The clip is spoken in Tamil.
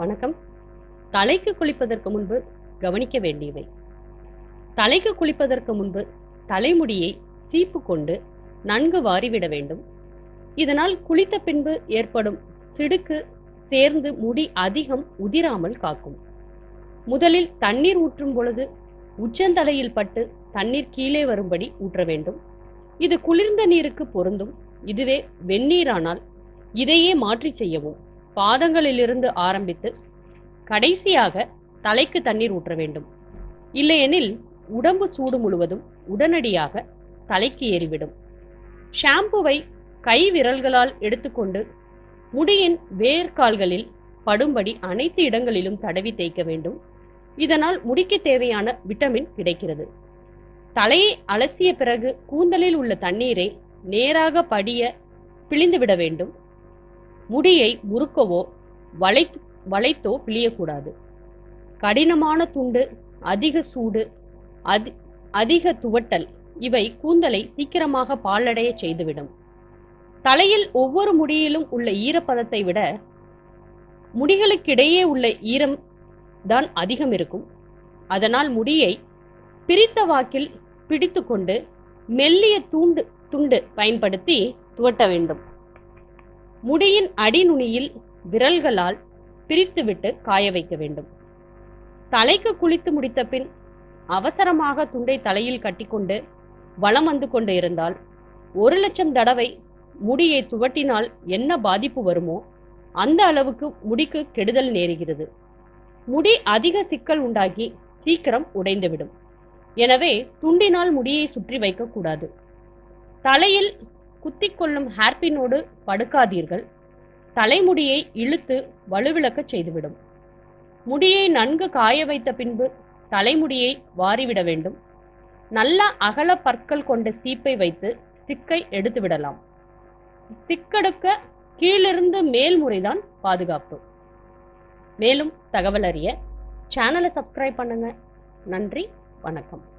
வணக்கம். தலைக்கு குளிப்பதற்கு முன்பு கவனிக்க வேண்டியவை. தலைக்கு குளிப்பதற்கு முன்பு தலைமுடியை சீப்பு கொண்டு நன்கு வாரிவிட வேண்டும். இதனால் குளித்த பின்பு ஏற்படும் சிடுக்கு சேர்ந்து முடி அதிகம் உதிராமல் காக்கும். முதலில் தண்ணீர் ஊற்றும் பொழுது உச்சந்தலையில் பட்டு தண்ணீர் கீழே வரும்படி ஊற்ற வேண்டும். இது குளிர்ந்த நீருக்கு பொருந்தும். இதுவே வெந்நீரானால் இதையே மாற்றி செய்யவும். பாதங்களிலிருந்து ஆரம்பித்து கடைசியாக தலைக்கு தண்ணீர் ஊற்ற வேண்டும். இல்லையெனில் உடம்பு சூடு முழுவதும் உடனடியாக தலைக்கு ஏறிவிடும். ஷாம்புவை கை விரல்களால் எடுத்துக்கொண்டு முடியின் வேர்க்கால்களில் படும்படி அனைத்து இடங்களிலும் தடவி தேய்க்க வேண்டும். இதனால் முடிக்கு தேவையான விட்டமின் கிடைக்கிறது. தலையை அலசிய பிறகு கூந்தலில் உள்ள தண்ணீரை நேராக படிய பிழிந்துவிட வேண்டும். முடியை முறுக்கவோ வளை வளைத்தோ பிழியக்கூடாது. கடினமான துண்டு அதிக சூடு அதி அதிக துவட்டல் இவை கூந்தலை சீக்கிரமாக பாலடைய செய்துவிடும். தலையில் ஒவ்வொரு முடியிலும் உள்ள ஈரப்பதத்தை விட முடிகளுக்கிடையே உள்ள ஈரம் தான் அதிகம் இருக்கும். அதனால் முடியை பிரித்த வாக்கில் பிடித்துக்கொண்டு மெல்லிய தூண்டு துண்டு பயன்படுத்தி துவட்ட வேண்டும். முடியின் அடிநுனியில் விரல்களால் பிரித்துவிட்டு காய வைக்க வேண்டும். தலைக்கு குளித்து முடித்த பின் அவசரமாக துண்டை தலையில் கட்டிக்கொண்டு வளம் வந்து கொண்டு இருந்தால் ஒரு லட்சம் தடவை முடியை துவட்டினால் என்ன பாதிப்பு வருமோ அந்த அளவுக்கு முடிக்கு கெடுதல் நேருகிறது. முடி அதிக சிக்கல் உண்டாகி சீக்கிரம் உடைந்துவிடும். எனவே துண்டினால் முடியை சுற்றி வைக்கக்கூடாது. தலையில் குத்திக்கொள்ளும் ஹேர்பினோடு படுக்காதீர்கள். தலைமுடியை இழுத்து வலுவிழக்கச் செய்துவிடும். முடியை நன்கு காய வைத்த பின்பு தலைமுடியை வாரிவிட வேண்டும். நல்ல அகல பற்கள் கொண்ட சீப்பை வைத்து சிக்கை எடுத்துவிடலாம். சிக்கெடுக்க கீழிருந்து மேல்முறைதான் பாதுகாப்பு. மேலும் தகவல் அறிய சேனலை சப்ஸ்கிரைப் பண்ணுங்க. நன்றி வணக்கம்.